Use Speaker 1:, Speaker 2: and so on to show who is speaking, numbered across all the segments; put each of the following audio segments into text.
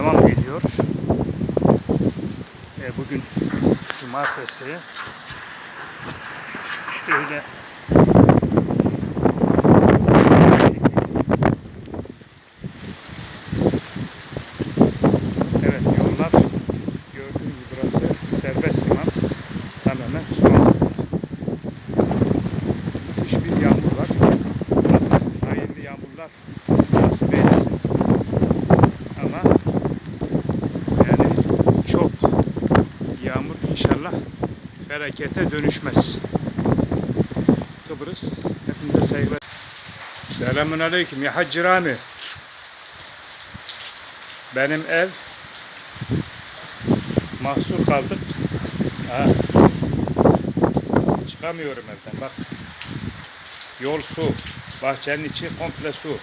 Speaker 1: başlıyor. E, bugün cumartesi. İşte öyle Evet yollar gördüğünüz gibi burası serbest liman tamamen son. İnşallah felakete dönüşmez. Kıbrıs hepinize saygılar. Selamun aleyküm ya Hacı Rami. Benim ev mahsur kaldık. Ha. Çıkamıyorum evden bak. Yol su. Bahçenin içi komple su.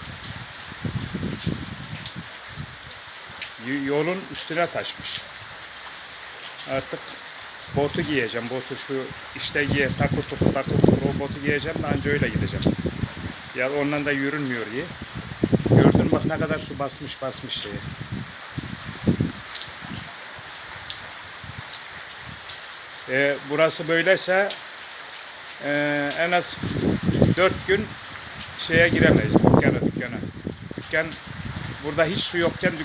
Speaker 1: Yolun üstüne taşmış. Artık botu giyeceğim. Botu şu işte giye takır tukur takır tukur o botu giyeceğim de anca öyle gideceğim. Ya ondan da yürünmüyor diye. Gördün bak ne kadar su basmış basmış şeye. E, burası böyleyse e, en az 4 gün şeye giremeyiz dükkana dükkana. Dükkan burada hiç su yokken